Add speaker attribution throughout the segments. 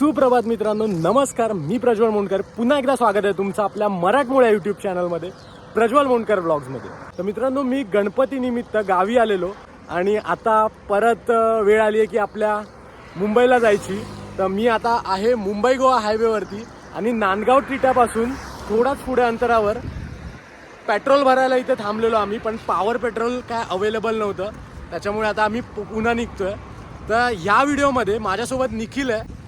Speaker 1: सुप्रभात मित्रांनो नमस्कार. मी प्रज्वल मोंडकर. पुन्हा एकदा स्वागत आहे तुमचं आपल्या मराठमोळ्या युट्यूब चॅनलमध्ये प्रज्वल मोंडकर ब्लॉग्समध्ये तर मित्रांनो मी गणपती निमित्त गावी आलेलो आणि आता परत वेळ आली आहे की आपल्या मुंबईला जायची. तर मी आता आहे मुंबई गोवा हायवेवरती आणि नांदगाव ट्रिटापासून थोडाच पुढे अंतरावर पेट्रोल भरायला इथे थांबलेलो आम्ही पण पॉवर पेट्रोल काय अवेलेबल नव्हतं. त्याच्यामुळे आता आम्ही पु- पुन्हा निघतोय. तर ह्या व्हिडिओमध्ये माझ्यासोबत निखिल आहे.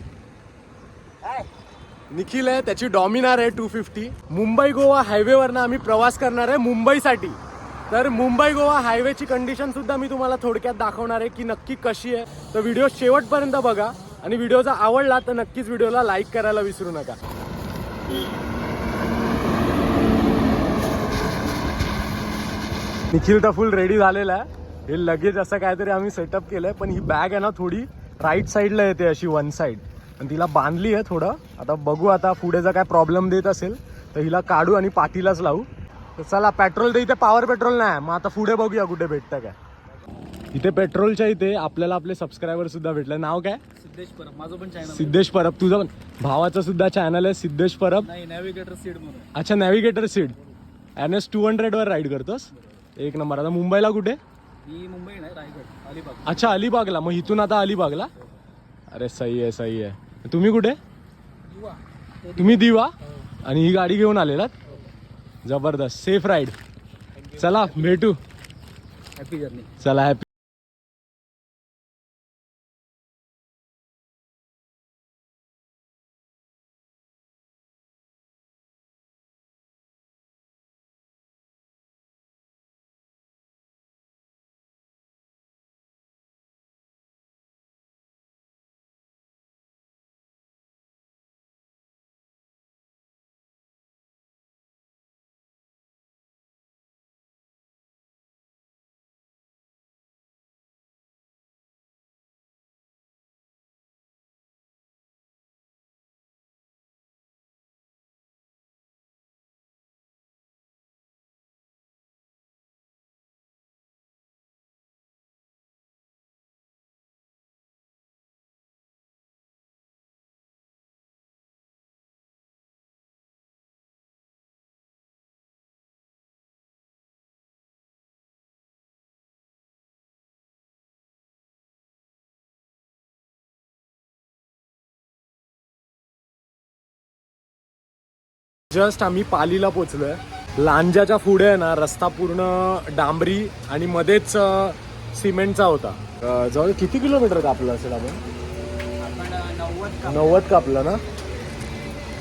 Speaker 1: निखिल आहे त्याची डॉमिनार आहे टू फिफ्टी मुंबई गोवा हायवेवरनं आम्ही प्रवास करणार आहे मुंबईसाठी. तर मुंबई गोवा हायवेची कंडिशन सुद्धा मी तुम्हाला थोडक्यात दाखवणार आहे की नक्की कशी आहे. तर व्हिडिओ शेवटपर्यंत बघा. आणि व्हिडिओ जर आवडला तर नक्कीच व्हिडिओला लाईक करायला विसरू नका. निखिल तर फुल रेडी झालेला आहे. हे लगेच असं काहीतरी आम्ही सेटअप केलंय पण ही बॅग आहे ना थोडी राईट साईडला येते अशी वन साईड पण तिला बांधली आहे थोडं. आता बघू आता पुढे जर काय प्रॉब्लेम देत असेल तर हिला काढू आणि पाठीलाच लावू. तर चला पेट्रोल तर इथे पॉवर पेट्रोल नाही. मग आता पुढे बघूया कुठे भेटतं काय. इथे पेट्रोलच्या इथे आपल्याला आपले सबस्क्रायबर सुद्धा भेटले. नाव काय?
Speaker 2: सिद्धेश परब. माझं पण चॅनल
Speaker 1: सिद्धेश परब. तुझं पण. भावाचं सुद्धा चॅनल आहे सिद्धेश परब.
Speaker 2: नॅव्हिगेटर सीड म्हणून.
Speaker 1: अच्छा navigator seed N S two हंड्रेडवर राईड करतोस? एक नंबर. आता मुंबईला कुठे?
Speaker 2: मी मुंबई नाही रायगड. अलिबाग
Speaker 1: अच्छा अलिबागला. मग इथून आता अलिबागला? अरे सही आहे सही आहे. तुम्ही कुठे? तुम्ही दिवा आणि ही गाडी घेऊन आलेलात? जबरदस्त. सेफ राईड चला भेटू.
Speaker 2: हॅपी जर्नी
Speaker 1: चला हॅपी जस्ट आम्ही पालीला पोचलोय. लांजाच्या पुढे आहे ना रस्ता पूर्ण डांबरी आणि मध्येच सिमेंटचा होता. जवळ किती किलोमीटर कापलं असेल आपण?
Speaker 2: नव्वद
Speaker 1: कापलं ना?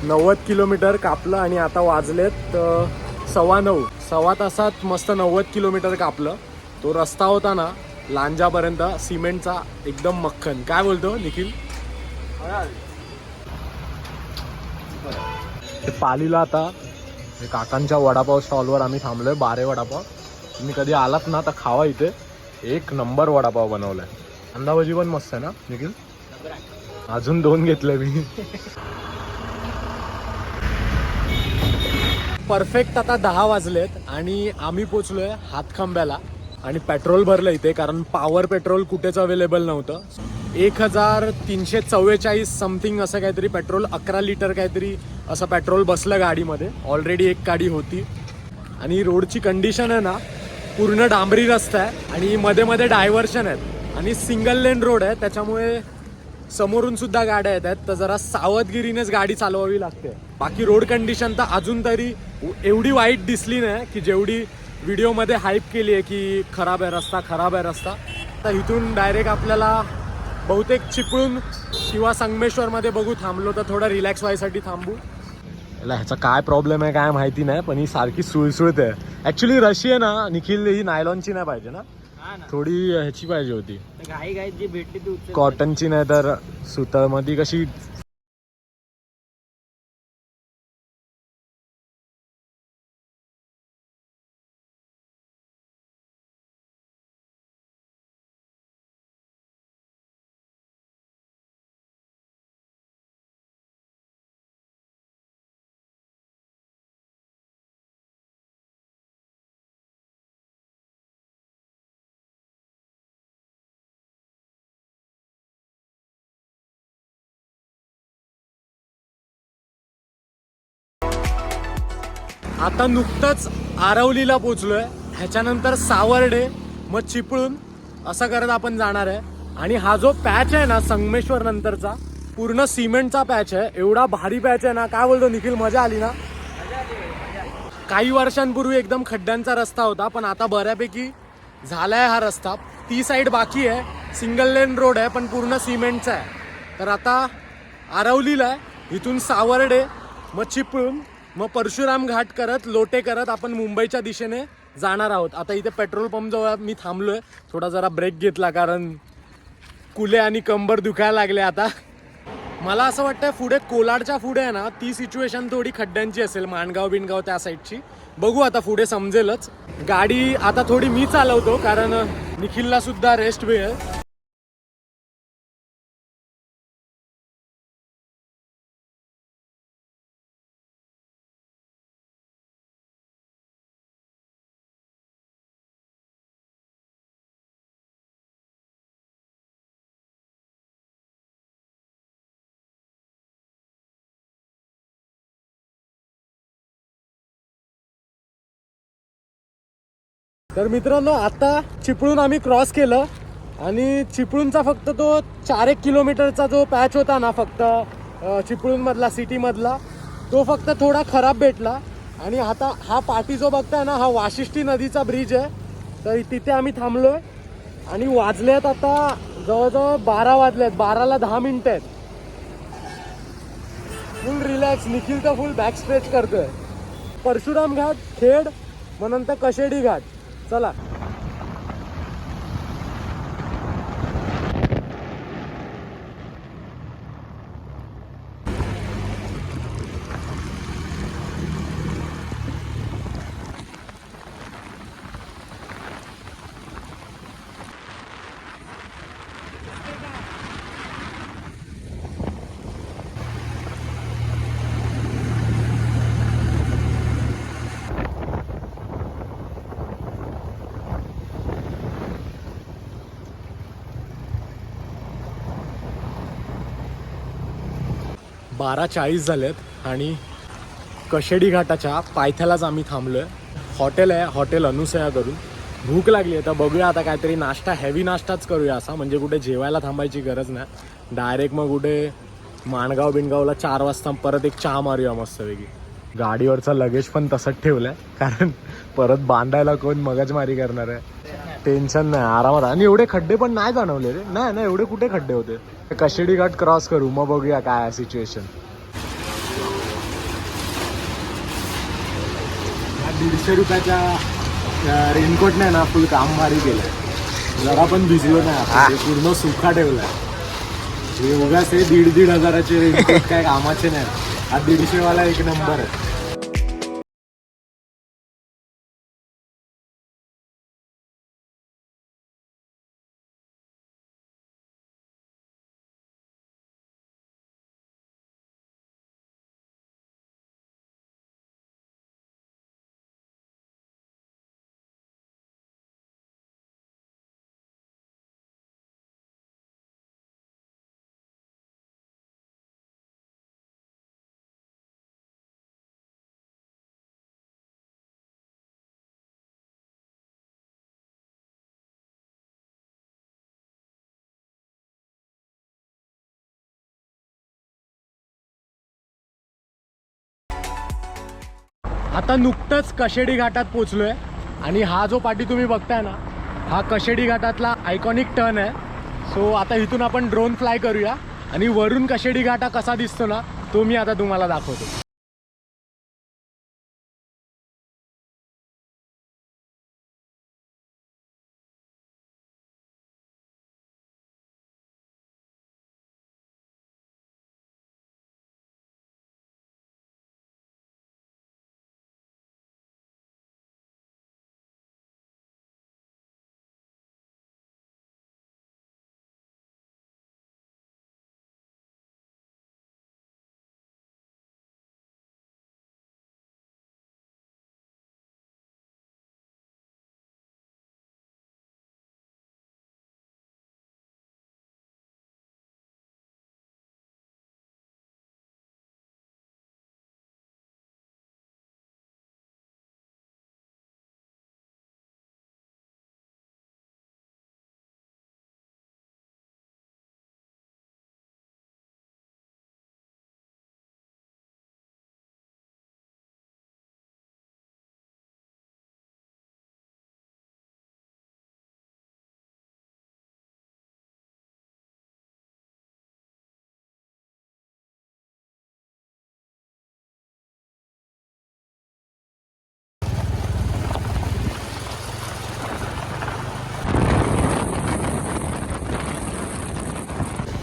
Speaker 1: नव्वद किलोमीटर कापलं आणि आता वाजलेत सव्वा नऊ. सव्वा तासात मस्त नव्वद किलोमीटर कापलं. तो रस्ता होता ना लांजापर्यंत सिमेंटचा एकदम मक्खन. काय बोलतो निखिल? ते पालीला आता काकांच्या वडापाव स्टॉलवर आम्ही थांबलोय बारे वडापाव. तुम्ही कधी आलात ना तर खावा इथे. एक नंबर वडापाव बनवलाय. अंदाभाजी पण मस्त आहे ना निखिल? अजून दोन घेतले मी. परफेक्ट आता दहा वाजलेत आणि आम्ही पोचलोय हातखांब्याला. आणि पेट्रोल भरलं इथे कारण पॉवर पेट्रोल कुठेच अवेलेबल नव्हतं. एक हजार तीनशे चव्वेचाळीस समथिंग असं काहीतरी पेट्रोल अकरा लिटर काहीतरी असं पेट्रोल बसलं गाडीमध्ये. ऑलरेडी एक गाडी होती. आणि रोडची कंडिशन आहे ना पूर्ण डांबरी रस्ता आहे आणि मध्ये मध्ये डायव्हर्शन आहेत. आणि सिंगल लेन रोड आहे त्याच्यामुळे समोरून सुद्धा गाड्या येत आहेत. तर जरा सावधगिरीनेच गाडी चालवावी लागते. बाकी रोड कंडिशन तर अजून तरी एवढी वाईट दिसली नाही की जेवढी व्हिडिओमध्ये हाईप केली आहे की खराब आहे रस्ता खराब आहे रस्ता. तर इथून डायरेक्ट आपल्याला बहुतेक चिपळूण किंवा संगमेश्वरमध्ये बघू थांबलो तर थोडं रिलॅक्स व्हायसाठी थांबू. याला ह्याचा काय प्रॉब्लेम आहे काय माहिती नाही पण ही सारखी सुळसुळत आहे. ऍक्च्युली रशी आहे ना निखिल ही नायलॉनची नाही पाहिजे ना?
Speaker 2: हा
Speaker 1: थोडी ह्याची पाहिजे होती.
Speaker 2: घाई घाईत जी भेटली ती उचल
Speaker 1: कॉटनची नाही तर सुतळमध्ये कशी आता नुकतंच आरवलीला पोचलो आहे ह्याच्यानंतर सावर्डे मग चिपळूण असं करत आपण जाणार आहे. आणि हा जो पॅच आहे ना संगमेश्वर नंतरचा पूर्ण सिमेंटचा पॅच आहे. एवढा भारी पॅच आहे ना काय बोलतो निखिल मजा आली ना? काही वर्षांपूर्वी एकदम खड्ड्यांचा रस्ता होता पण आता बऱ्यापैकी झालाय हा रस्ता. ती साईड बाकी आहे सिंगल लेन रोड आहे पण पूर्ण सिमेंटचा आहे. तर आता आरवलीला आहे इथून सावर्डे मग चिपळूण मग परशुराम घाट करत लोटे करत आपण मुंबईच्या दिशेने जाणार आहोत. आता इथे पेट्रोल पंप जवळ मी थांबलोय. थोडा जरा ब्रेक घेतला कारण कुले आणि कंबर दुखायला लागले आता. मला असं वाटतं पुढे कोलाडच्या पुढे आहे ना ती सिच्युएशन थोडी खड्ड्यांची असेल माणगाव बिनगाव त्या साईडची बघू आता पुढे समजेलच. गाडी आता थोडी मी चालवतो कारण निखिलला सुद्धा रेस्ट वेळ तर मित्रांनो आता चिपळूण आम्ही क्रॉस केलं आणि चिपळूणचा फक्त तो चार एक किलोमीटरचा जो पॅच होता ना फक्त चिपळूणमधला सिटीमधला तो फक्त थोडा खराब भेटला. आणि आता हा पाठी जो बघताय ना हा वाशिष्ठी नदीचा ब्रिज आहे. तर तिथे आम्ही थांबलोय. आणि वाजलेत आता जवळजवळ बारा वाजलेत बाराला दहा मिनटं आहेत. फुल रिलॅक्स निखिल तर फुल बॅक स्ट्रेच करतोय. परशुराम घाट खेड मग नंतर कशेडी घाट. चला बारा चाळीस झालेत आणि कशेडी घाटाच्या पायथ्यालाच आम्ही थांबलो आहे हॉटेल आहे हॉटेल अनुसया करून. भूक लागली आहे तर बघूया आता काहीतरी नाश्ता हेवी नाश्ताच करूया असा. म्हणजे कुठे जेवायला थांबायची गरज नाही. डायरेक्ट मग कुठे माणगाव बिनगावला चार वाजता परत एक चहा मारूया मस्तपैकी. गाडीवरचा लगेज पण तसंच ठेवलं आहे कारण परत बांधायला कोण मगजमारी करणार आहे. टेन्शन नाही आरामात. आणि एवढे खड्डे पण नाही जाणवले रे. नाही एवढे कुठे खड्डे होते? कशेडी घाट क्रॉस करू मग बघूया काय आहे सिच्युएशन दीडशे रुपयाच्या रेनकोटने ना फुल काम भारी केलंय. जरा पण भिजलो नाही पूर्ण सुखा ठेवलाय. हे उगाच हे दीड दीड हजाराचे रेनकोट काय कामाचे नाही. हा दीडशे वाला एक नंबर आहे. आता नुकतंच कशेडी घाटात पोचलोय. आणि हा जो पाठी तुम्ही बघताय ना हा कशेडी घाटातला आयकॉनिक टर्न आहे. सो आता इथून आपण ड्रोन फ्लाय करूया. आणि वरून कशेडी घाटा कसा दिसतो ना तो मी आता तुम्हाला दाखवतो.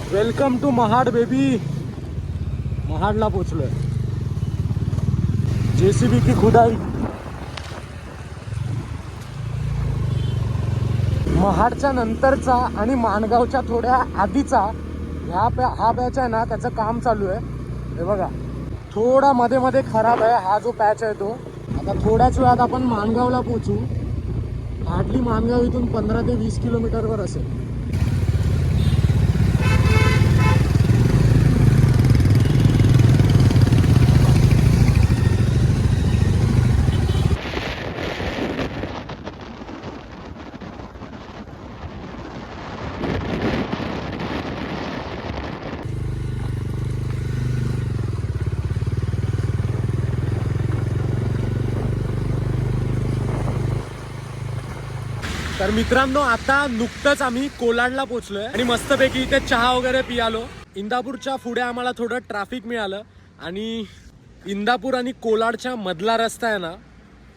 Speaker 1: वेलकम टू महाड बेबी महाडला पोचलोय जेसीबी की खुदाई महाडच्या नंतरचा आणि माणगावच्या थोड्या आधीचा ह्या पॅ हा पॅच आहे ना त्याचं काम चालू आहे हे बघा थोडा मध्ये मध्ये खराब आहे हा जो पॅच आहे तो आता थोड्याच वेळात आपण माणगावला पोचू हार्डली माणगाव इथून पंधरा ते वीस किलोमीटरवर असेल मित्रांनो आता नुकतंच आम्ही कोलाडला पोहोचलोय आणि मस्तपैकी इथे चहा वगैरे पियालो. इंदापूरच्या पुढे आम्हाला थोडं ट्रॅफिक मिळालं आणि इंदापूर आणि कोलाडच्या मधला रस्ता आहे ना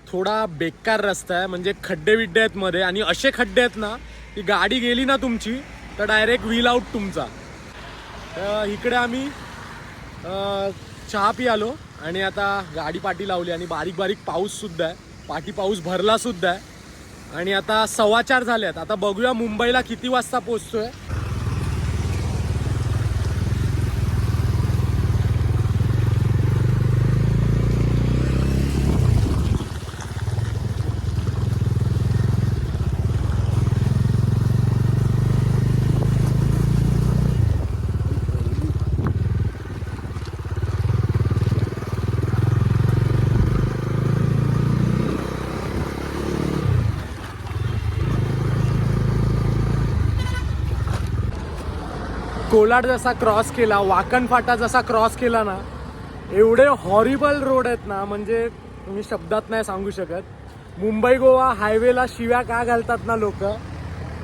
Speaker 1: थोडा बेकार रस्ता आहे. म्हणजे खड्डे विड्डे आहेत मध्ये आणि असे खड्डे आहेत ना की गाडी गेली ना तुमची तर डायरेक्ट व्हील आउट तुमचा. इकडे आम्ही चहा पियालो आणि आता गाडी पाठी लावली आणि बारीक बारीक पाऊस सुद्धा आहे. पाठी पाऊस भरला सुद्धा आहे. आणि आता सव्वा चार झाल्यात आता बघूया मुंबईला किती वाजता पोहोचतोय. कोलाड जसा क्रॉस केला वाकण फाटा जसा क्रॉस केला ना एवढे हॉरिबल रोड आहेत ना म्हणजे तुम्ही शब्दात नाही सांगू शकत. मुंबई गोवा हायवेला शिव्या का घालतात ना लोक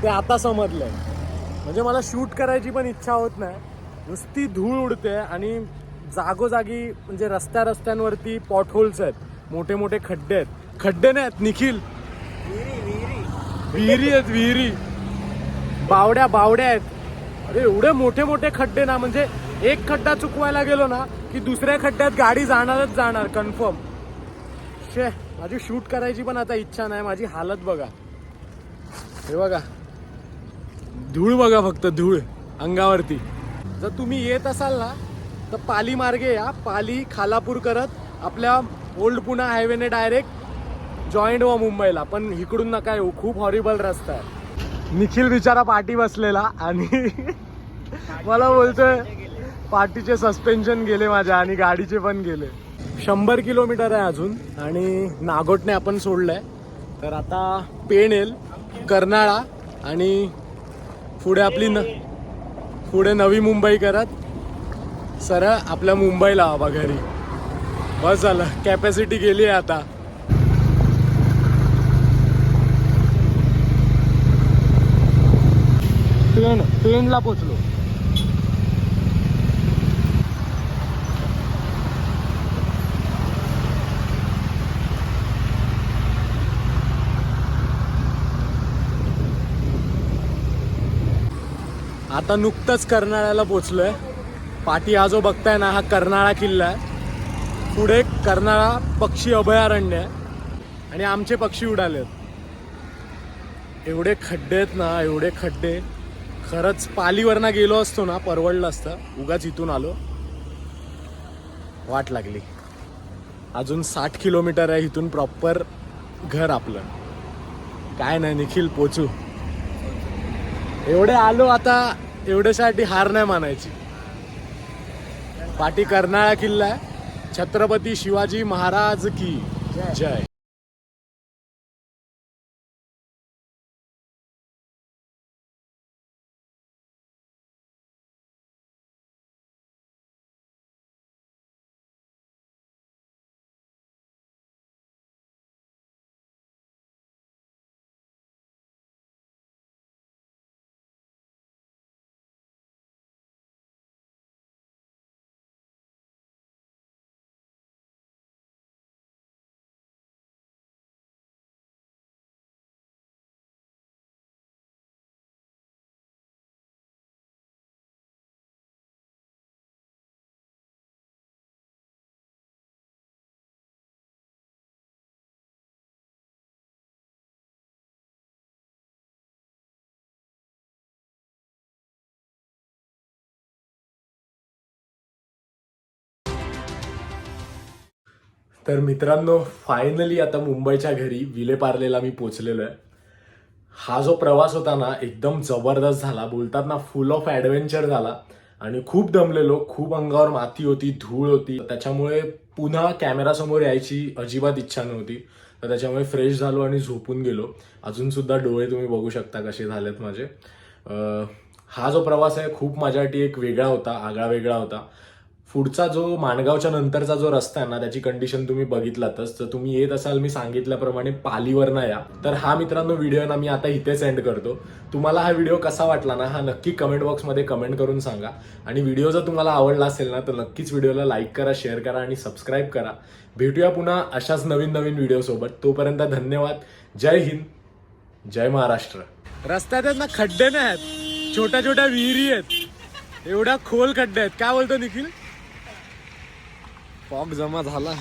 Speaker 1: ते आता समजलंय. म्हणजे मला शूट करायची पण इच्छा होत नाही. नुसती धूळ उडते आणि जागोजागी म्हणजे रस्त्या रस्त्यांवरती पॉट होल्स आहेत. मोठे मोठे खड्डे आहेत. खड्डे नाही आहेत निखिल विहिरी आहेत विहिरी. बावड्या बावड्या आहेत. अरे एवढे मोठे मोठे खड्डे ना म्हणजे एक खड्डा चुकवायला गेलो ना की दुसऱ्या खड्ड्यात गाडी जाणारच जाणार कन्फर्म शे माझी शूट करायची पण आता इच्छा नाही माझी हालत बघा. हे बघा. धूळ बघा फक्त धूळ अंगावरती. जर तुम्ही येत असाल ना तर पाली मार्गे या पाली खालापूर करत आपल्या ओल्ड पुणा हायवेने डायरेक्ट जॉईंट व मुंबईला. पण इकडून नका येऊ खूप हॉरिबल रस्ता आहे. निखिल बिचारा पाठी बसलेला आणि मला बोलतोय पाठीचे सस्पेन्शन गेले माझ्या आणि गाडीचे पण गेले. शंभर किलोमीटर आहे अजून आणि नागोटने आपण सोडलंय. तर आता पेण येईल कर्नाळा आणि पुढे आपली न पुढे नवी मुंबई करत. सरळ आपल्या मुंबईला बाबा घरी. बस झालं. कॅपॅसिटी गेली आहे आता. पेण पेणला पोचलो. आता नुकतंच कर्नाळ्याला पोचलोय. पाठी हा जो बघताय ना हा कर्नाळा किल्ला आहे. पुढे कर्नाळा पक्षी अभयारण्य आहे. आणि आमचे पक्षी उडाले आहेत एवढे खड्डे आहेत ना एवढे खड्डे. खरंच पालीवरनं गेलो असतो ना परवडलं असतं. उगाच इथून आलो. वाट लागली. अजून साठ किलोमीटर आहे इथून प्रॉपर घर आपलं. काय नाही निखिल पोचू. एवढे आलो आता एवढ्यासाठी हार नाही मानायची. पाठी कर्नाळा किल्ला आहे. छत्रपती शिवाजी महाराज की जय. तर मित्रांनो फायनली आता मुंबईच्या घरी विलेपार्लेला मी पोचलेलो आहे. हा जो प्रवास होता ना एकदम जबरदस्त झाला. बोलतात ना फुल ऑफ ॲडव्हेंचर झाला. आणि खूप दमलेलो खूप अंगावर माती होती धूळ होती. त्याच्यामुळे पुन्हा कॅमेरासमोर यायची अजिबात इच्छा नव्हती. तर त्याच्यामुळे फ्रेश झालो आणि झोपून गेलो. अजूनसुद्धा डोळे तुम्ही बघू शकता कसे झालेत माझे. हा जो प्रवास आहे खूप माझ्यासाठी एक वेगळा होता आगळा वेगळा होता. पुढचा जो माणगावच्या नंतरचा जो रस्ता आहे ना त्याची कंडिशन तुम्ही बघितलातच तर तुम्ही येत असाल मी सांगितल्याप्रमाणे पालीवर ना या. तर हा मित्रांनो व्हिडिओ ना मी आता इथे सेंड करतो. तुम्हाला हा व्हिडिओ कसा वाटला ना हा नक्की कमेंट बॉक्समध्ये कमेंट करून सांगा. आणि व्हिडिओ जर तुम्हाला आवडला असेल ना तर नक्कीच व्हिडिओला लाईक करा शेअर करा आणि सबस्क्राईब करा. भेटूया पुन्हा अशाच नवीन नवीन व्हिडिओ सोबत. तोपर्यंत धन्यवाद. जय हिंद. जय महाराष्ट्र. रस्त्यात आहेत ना खड्डे नाही आहेत. छोट्या छोट्या विहिरी आहेत. एवढ्या खोल खड्डे आहेत. काय बोलतो निखिल? फॉग जमा झाला.